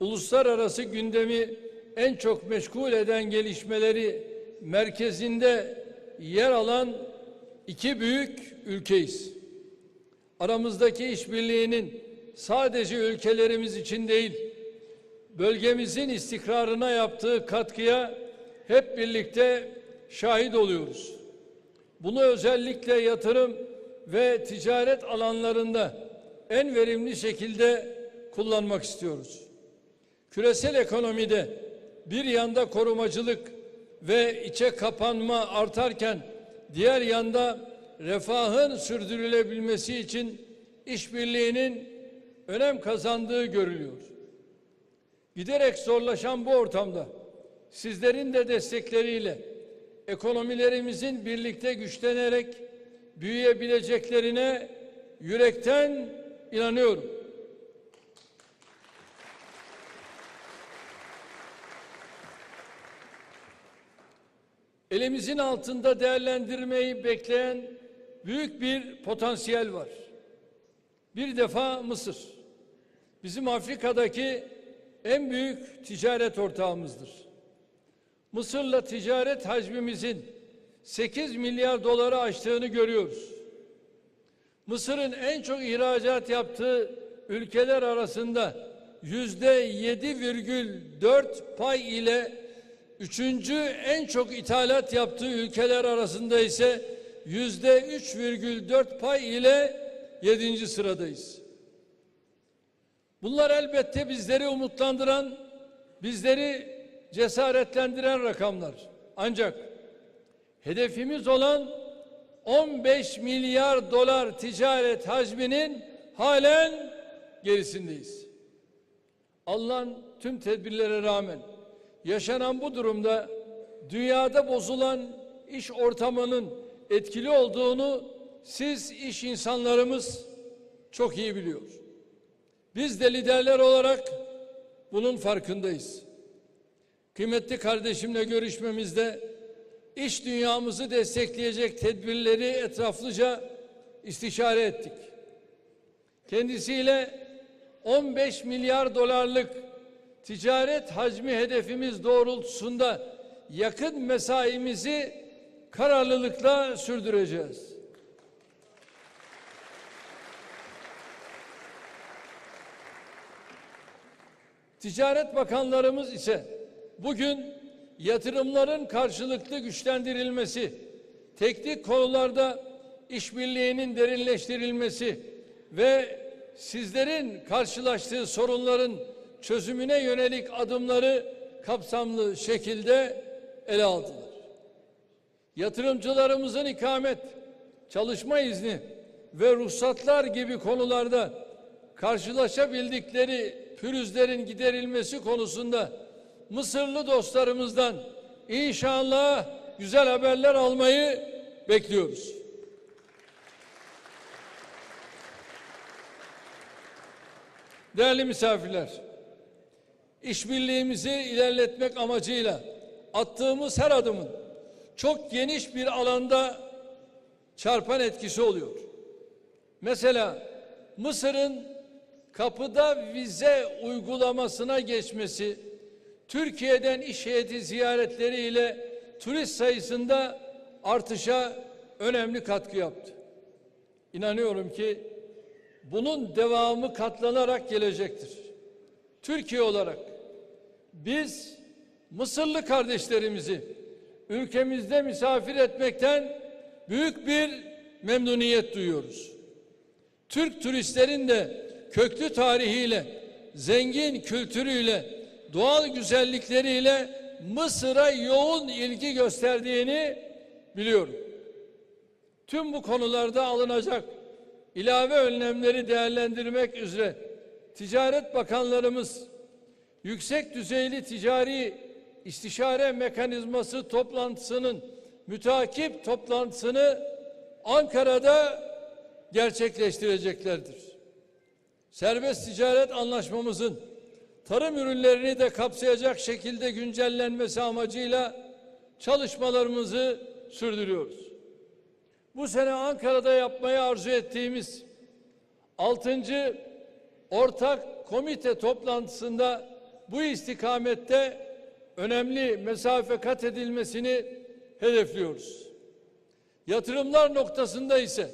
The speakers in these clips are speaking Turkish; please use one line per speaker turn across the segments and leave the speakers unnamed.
uluslararası gündemi en çok meşgul eden gelişmeleri merkezinde yer alan iki büyük ülkeyiz. Aramızdaki işbirliğinin sadece ülkelerimiz için değil, bölgemizin istikrarına yaptığı katkıya hep birlikte şahit oluyoruz. Bunu özellikle yatırım ve ticaret alanlarında en verimli şekilde kullanmak istiyoruz. Küresel ekonomide bir yanda korumacılık ve içe kapanma artarken diğer yanda refahın sürdürülebilmesi için işbirliğinin önem kazandığı görülüyor. Giderek zorlaşan bu ortamda sizlerin de destekleriyle ekonomilerimizin birlikte güçlenerek büyüyebileceklerine yürekten inanıyorum. Elimizin altında değerlendirmeyi bekleyen büyük bir potansiyel var. Bir defa Mısır. Bizim Afrika'daki en büyük ticaret ortağımızdır. Mısır'la ticaret hacmimizin 8 milyar doları aştığını görüyoruz. Mısır'ın en çok ihracat yaptığı ülkeler arasında yüzde 7,4 pay ile üçüncü en çok ithalat yaptığı ülkeler arasında ise yüzde 3,4 pay ile yedinci sıradayız. Bunlar elbette bizleri umutlandıran, bizleri cesaretlendiren rakamlar. Ancak hedefimiz olan 15 milyar dolar ticaret hacminin halen gerisindeyiz. Alınan tüm tedbirlere rağmen yaşanan bu durumda dünyada bozulan iş ortamının etkili olduğunu siz iş insanlarımız çok iyi biliyor. Biz de liderler olarak bunun farkındayız. Kıymetli kardeşimle görüşmemizde iş dünyamızı destekleyecek tedbirleri etraflıca istişare ettik. Kendisiyle 15 milyar dolarlık ticaret hacmi hedefimiz doğrultusunda yakın mesaimizi kararlılıkla sürdüreceğiz. Ticaret bakanlarımız ise bugün yatırımların karşılıklı güçlendirilmesi, teknik konularda işbirliğinin derinleştirilmesi ve sizlerin karşılaştığı sorunların çözümüne yönelik adımları kapsamlı şekilde ele aldılar. Yatırımcılarımızın ikamet, çalışma izni ve ruhsatlar gibi konularda karşılaşabildikleri pürüzlerin giderilmesi konusunda Mısırlı dostlarımızdan inşallah güzel haberler almayı bekliyoruz. Değerli misafirler, işbirliğimizi ilerletmek amacıyla attığımız her adımın çok geniş bir alanda çarpan etkisi oluyor. Mesela Mısır'ın kapıda vize uygulamasına geçmesi, Türkiye'den iş heyeti ziyaretleriyle turist sayısında artışa önemli katkı yaptı. İnanıyorum ki bunun devamı katlanarak gelecektir. Türkiye olarak biz Mısırlı kardeşlerimizi ülkemizde misafir etmekten büyük bir memnuniyet duyuyoruz. Türk turistlerin de köklü tarihiyle, zengin kültürüyle, doğal güzellikleriyle Mısır'a yoğun ilgi gösterdiğini biliyorum. Tüm bu konularda alınacak ilave önlemleri değerlendirmek üzere Ticaret Bakanlarımız yüksek düzeyli ticari istişare mekanizması toplantısının mütakip toplantısını Ankara'da gerçekleştireceklerdir. Serbest ticaret anlaşmamızın tarım ürünlerini de kapsayacak şekilde güncellenmesi amacıyla çalışmalarımızı sürdürüyoruz. Bu sene Ankara'da yapmayı arzu ettiğimiz 6. ortak komite toplantısında bu istikamette önemli mesafe kat edilmesini hedefliyoruz. Yatırımlar noktasında ise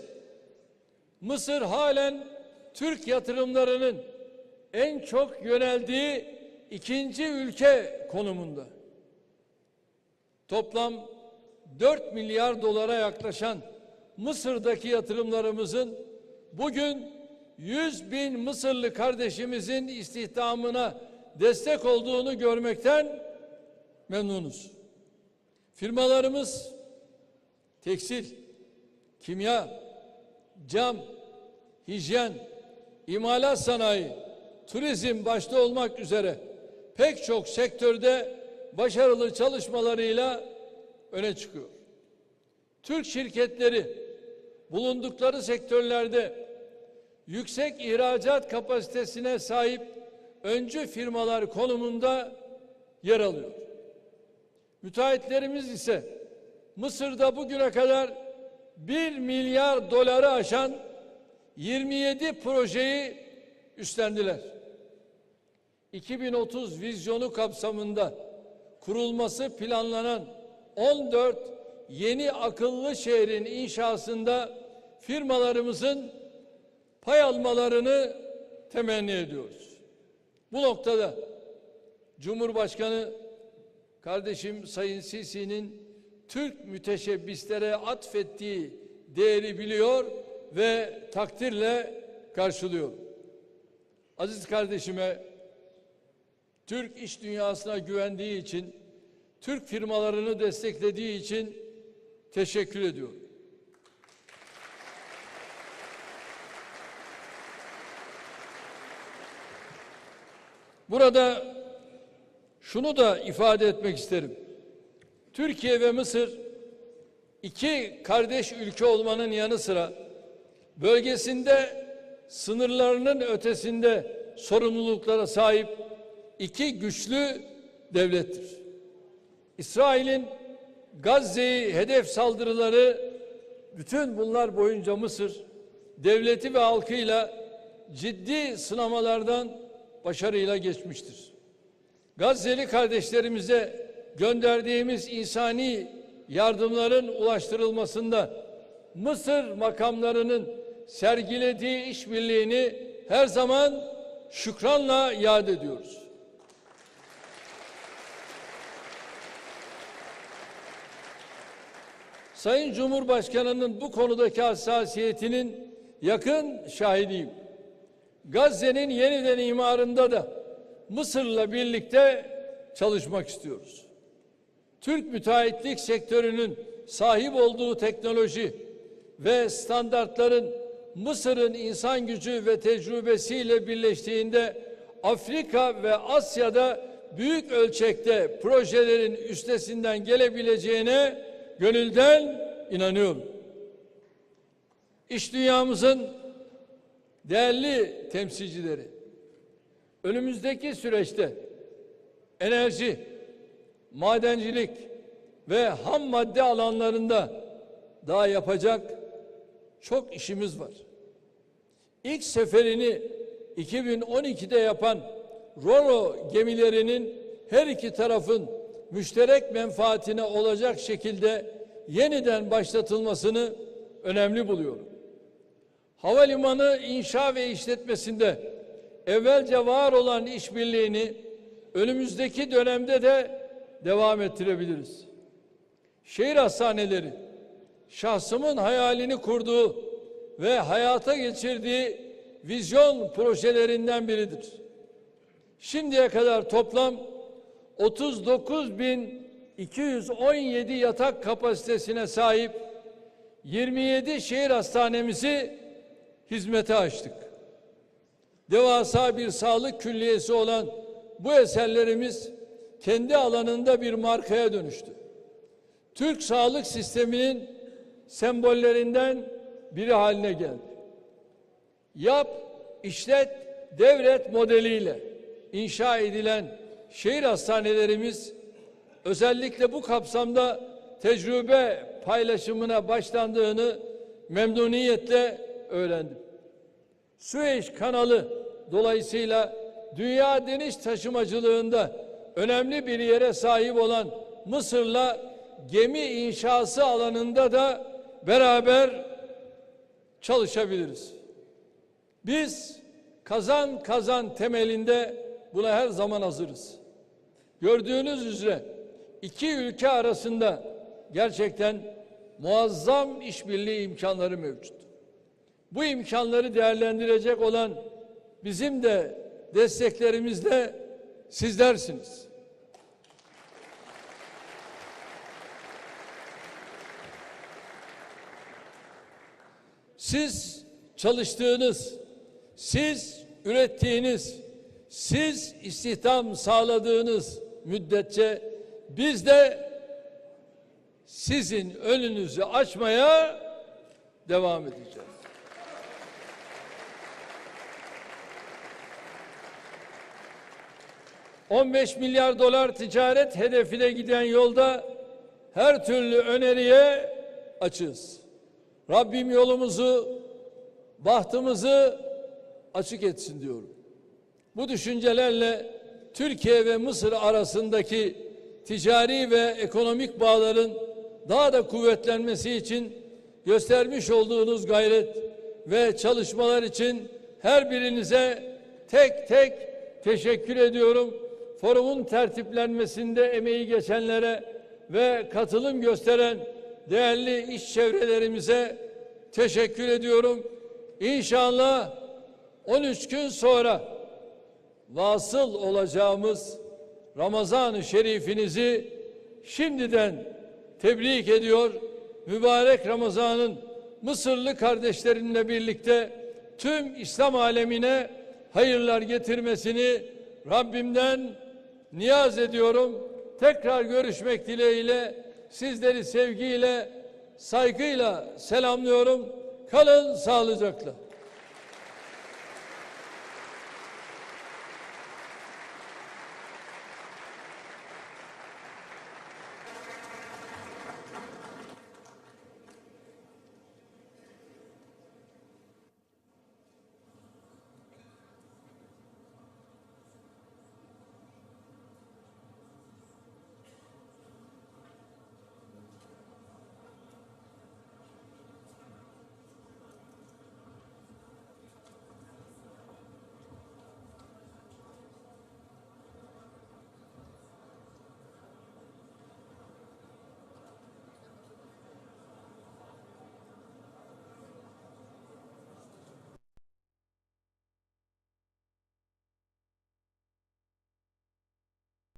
Mısır halen Türk yatırımlarının en çok yöneldiği ikinci ülke konumunda. Toplam 4 milyar dolara yaklaşan Mısır'daki yatırımlarımızın bugün 100 bin Mısırlı kardeşimizin istihdamına destek olduğunu görmekten memnunuz. Firmalarımız tekstil, kimya, cam, hijyen, imalat sanayi, turizm başta olmak üzere pek çok sektörde başarılı çalışmalarıyla öne çıkıyor. Türk şirketleri bulundukları sektörlerde yüksek ihracat kapasitesine sahip öncü firmalar konumunda yer alıyor. Müteahhitlerimiz ise Mısır'da bugüne kadar 1 milyar doları aşan 27 projeyi üstlendiler. 2030 vizyonu kapsamında kurulması planlanan 14 yeni akıllı şehrin inşasında firmalarımızın pay almalarını temenni ediyoruz. Bu noktada Cumhurbaşkanı kardeşim Sayın Sisi'nin Türk müteşebbislere atfettiği değeri biliyor ve takdirle karşılıyor. Aziz kardeşime Türk iş dünyasına güvendiği için, Türk firmalarını desteklediği için teşekkür ediyorum. Burada şunu da ifade etmek isterim. Türkiye ve Mısır iki kardeş ülke olmanın yanı sıra bölgesinde sınırlarının ötesinde sorumluluklara sahip iki güçlü devlettir. İsrail'in Gazze'yi hedef saldırıları bütün bunlar boyunca Mısır devleti ve halkıyla ciddi sınamalardan başarıyla geçmiştir. Gazze'li kardeşlerimize gönderdiğimiz insani yardımların ulaştırılmasında Mısır makamlarının sergilediği işbirliğini her zaman şükranla yad ediyoruz. Sayın Cumhurbaşkanı'nın bu konudaki hassasiyetinin yakın şahidiyim. Gazze'nin yeniden imarında da Mısır'la birlikte çalışmak istiyoruz. Türk müteahhitlik sektörünün sahip olduğu teknoloji ve standartların Mısır'ın insan gücü ve tecrübesiyle birleştiğinde Afrika ve Asya'da büyük ölçekte projelerin üstesinden gelebileceğine gönülden inanıyorum. İş dünyamızın değerli temsilcileri önümüzdeki süreçte enerji, madencilik ve ham madde alanlarında daha yapacak çok işimiz var. İlk seferini 2012'de yapan Roro gemilerinin her iki tarafın müşterek menfaatine olacak şekilde yeniden başlatılmasını önemli buluyorum. Havalimanı inşa ve işletmesinde evvelce var olan işbirliğini önümüzdeki dönemde de devam ettirebiliriz. Şehir hastaneleri şahsımın hayalini kurduğu ve hayata geçirdiği vizyon projelerinden biridir. Şimdiye kadar toplam 39.217 yatak kapasitesine sahip 27 şehir hastanemizi hizmete açtık. Devasa bir sağlık külliyesi olan bu eserlerimiz kendi alanında bir markaya dönüştü. Türk sağlık sisteminin sembollerinden biri haline geldi. Yap, işlet, devret modeliyle inşa edilen şehir hastanelerimiz özellikle bu kapsamda tecrübe paylaşımına başlandığını memnuniyetle öğrendim. Süveyş kanalı dolayısıyla dünya deniz taşımacılığında önemli bir yere sahip olan Mısır'la gemi inşası alanında da beraber çalışabiliriz. Biz kazan kazan temelinde buna her zaman hazırız. Gördüğünüz üzere iki ülke arasında gerçekten muazzam işbirliği imkanları mevcut. Bu imkanları değerlendirecek olan bizim de desteklerimiz de sizlersiniz. Siz çalıştığınız, siz ürettiğiniz, siz istihdam sağladığınız müddetçe biz de sizin önünüzü açmaya devam edeceğiz. ...15 milyar dolar ticaret hedefine giden yolda... ...her türlü öneriye açığız. Rabbim yolumuzu, bahtımızı açık etsin diyorum. Bu düşüncelerle Türkiye ve Mısır arasındaki ticari ve ekonomik bağların daha da kuvvetlenmesi için göstermiş olduğunuz gayret ve çalışmalar için her birinize tek tek teşekkür ediyorum. Forumun tertiplenmesinde emeği geçenlere ve katılım gösteren değerli iş çevrelerimize teşekkür ediyorum. İnşallah 13 gün sonra vasıl olacağımız Ramazan-ı Şerifinizi şimdiden tebrik ediyor. Mübarek Ramazan'ın Mısırlı kardeşlerimle birlikte tüm İslam alemine hayırlar getirmesini Rabbimden niyaz ediyorum. Tekrar görüşmek dileğiyle sizleri sevgiyle, saygıyla selamlıyorum. Kalın sağlıcakla.